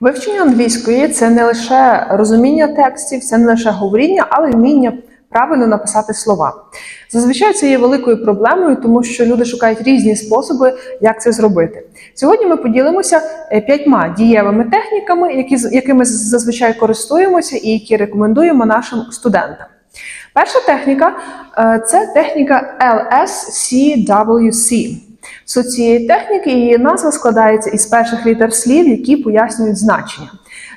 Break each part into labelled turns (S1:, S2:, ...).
S1: Вивчення англійської це не лише розуміння текстів, це не лише говоріння, але й вміння правильно написати слова. Зазвичай це є великою проблемою, тому що люди шукають різні способи, як це зробити. Сьогодні ми поділимося е, п'ятьма дієвими техніками, які, якими зазвичай користуємося і які рекомендуємо нашим студентам. Перша техніка е, це техніка LSCWC. Суть цієї техніки її назва складається із перших літер слів, які пояснюють значення.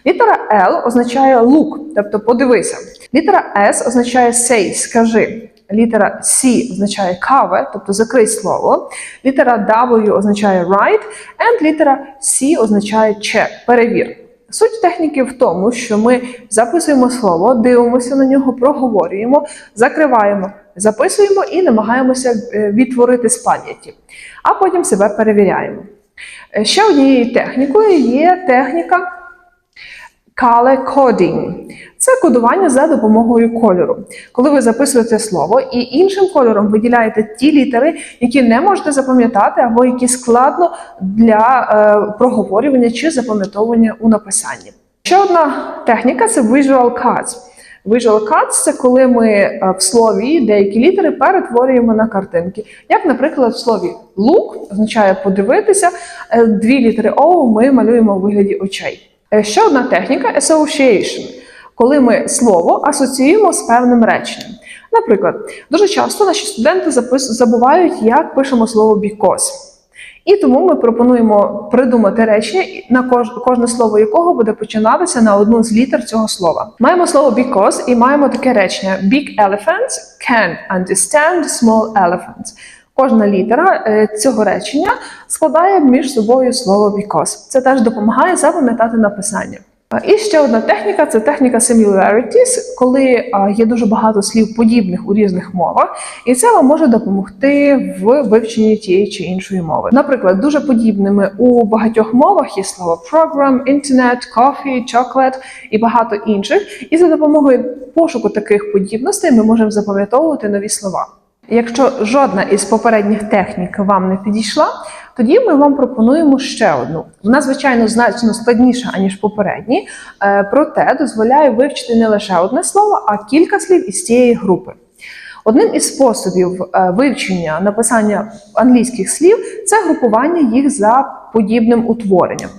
S1: Літера L означає look, тобто подивися. Літера S означає say, скажи. Літера C означає cover, тобто закрий слово. Літера W означає write, and літера C означає check, перевір. Суть техніки в тому, що ми записуємо слово, дивимося на нього, проговорюємо, закриваємо, записуємо і намагаємося е, відтворити з пам'яті, а потім себе перевіряємо. Е, Ще однією технікою є техніка color coding. Це кодування за допомогою кольору. Коли ви записуєте слово і іншим кольором виділяєте ті літери, які не можете запам'ятати, або які складно для е, проговорювання чи запам'ятовування у написанні. Ще одна техніка це visual cuts. Visual cuts – це коли ми е, в слові деякі літери перетворюємо на картинки. Як, наприклад, в слові look означає подивитися, е, дві літери O ми малюємо у вигляді очей. Е, Ще одна техніка association, коли ми слово асоціюємо з певним реченням. Наприклад, дуже часто наші студенти забувають, як пишемо слово because. І тому ми пропонуємо придумати речення, на кож- кожне слово якого буде починатися на одну з літер цього слова. Маємо слово because і маємо таке речення: Big elephants can understand small elephants. Кожна літера е, цього речення складає між собою слово because. Це теж допомагає запам'ятати написання. А, І ще одна техніка це техніка similarities, коли є дуже багато слів подібних у різних мовах, і це вам може допомогти в вивченні тієї чи іншої мови. Наприклад, дуже подібними у багатьох мовах є слово program, internet, coffee, chocolate і багато інших. І за допомогою пошуку таких подібностей ми можемо запам'ятовувати нові слова. Якщо жодна із попередніх технік вам не підійшла, тоді ми вам пропонуємо ще одну. Вона, звичайно, значно складніша, аніж попередні, е, проте дозволяє вивчити не лише одне слово, а кілька слів із цієї групи. Одним із способів е, вивчення написання англійських слів це групування їх за подібним утворенням.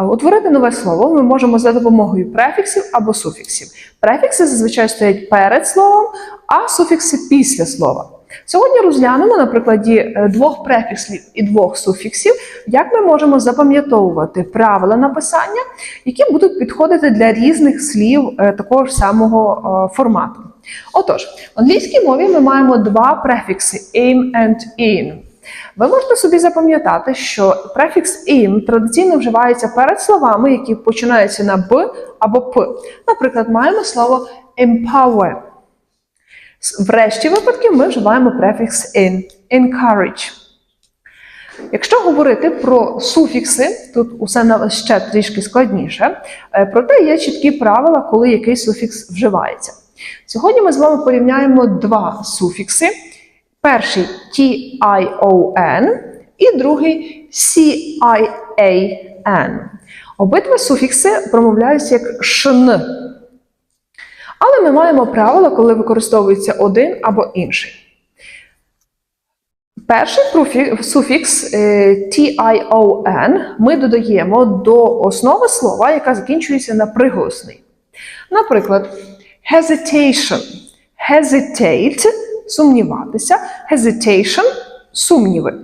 S1: Е, Утворити нове слово ми можемо за допомогою префіксів або суфіксів. Префікси зазвичай стоять перед словом, а суфікси після слова. Сьогодні розглянемо на прикладі е, двох префіксів і двох суфіксів, як ми можемо запам'ятовувати правила написання, які будуть підходити для різних слів е, такого ж самого е, формату. Отож, в англійській мові ми маємо два префікси aim and in. Ви можете собі запам'ятати, що префікс in традиційно вживається перед словами, які починаються на б або п. Наприклад, маємо слово empower. В решті випадків ми вживаємо префікс in. Encourage. Якщо говорити про суфікси, тут усе ще трішки складніше, е, проте є чіткі правила, коли який суфікс вживається. Сьогодні ми з вами порівняємо два суфікси. Перший TION і другий CIAN. Обидва суфікси промовляються як шн. Але ми маємо правила, коли використовується один або інший. Перший суфікс е, TION ми додаємо до основи слова, яка закінчується на приголосний. Наприклад, hesitation. Hesitate сумніватися, hesitation сумніви.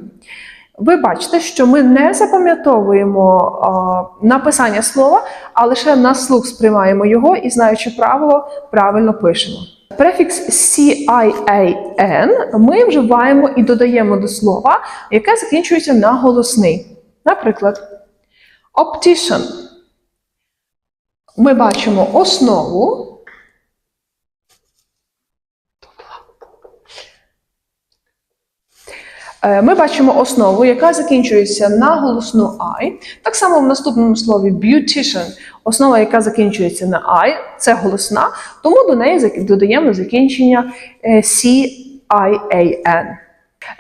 S1: Ви бачите, що ми не запам'ятовуємо написання слова, а лише на слух сприймаємо його і, знаючи правило, правильно пишемо. Префікс CIAN ми вживаємо і додаємо до слова, яке закінчується на голосний. Наприклад, optician. Ми бачимо основу. Ми бачимо основу, яка закінчується на голосну I. Так само в наступному слові beautician, основа, яка закінчується на I, це голосна, тому до неї додаємо закінчення е, CIAN.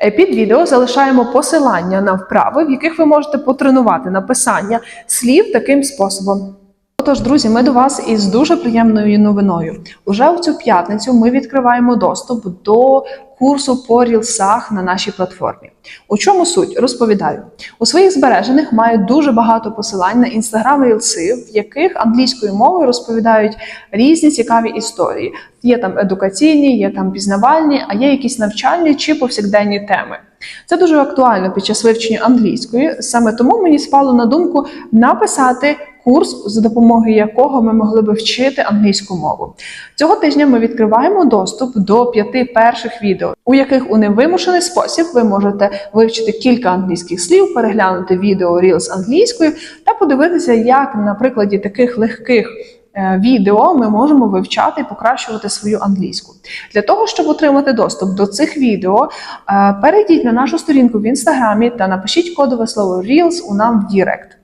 S1: Е, Під відео залишаємо посилання на вправи, в яких ви можете потренувати написання слів таким способом. Отож, друзі, ми до вас із дуже приємною новиною. Уже в цю п'ятницю ми відкриваємо доступ до курсу по рілсах на нашій платформі. У чому суть? Розповідаю. У своїх збережених маю дуже багато посилань на інстаграм рілси, в яких англійською мовою розповідають різні цікаві історії. Є там едукаційні, є там пізнавальні, а є якісь навчальні чи повсякденні теми. Це дуже актуально під час вивчення англійської. Саме тому мені спало на думку написати курс, за допомогою якого ми могли би вчити англійську мову. Цього тижня ми відкриваємо доступ до п'яти перших відео, у яких у невимушений спосіб ви можете вивчити кілька англійських слів, переглянути відео Reels англійською та подивитися, як на прикладі таких легких. е, Відео ми можемо вивчати і покращувати свою англійську. Для того, щоб отримати доступ до цих відео, е, перейдіть на нашу сторінку в інстаграмі та напишіть кодове слово Reels у нам в Дірект.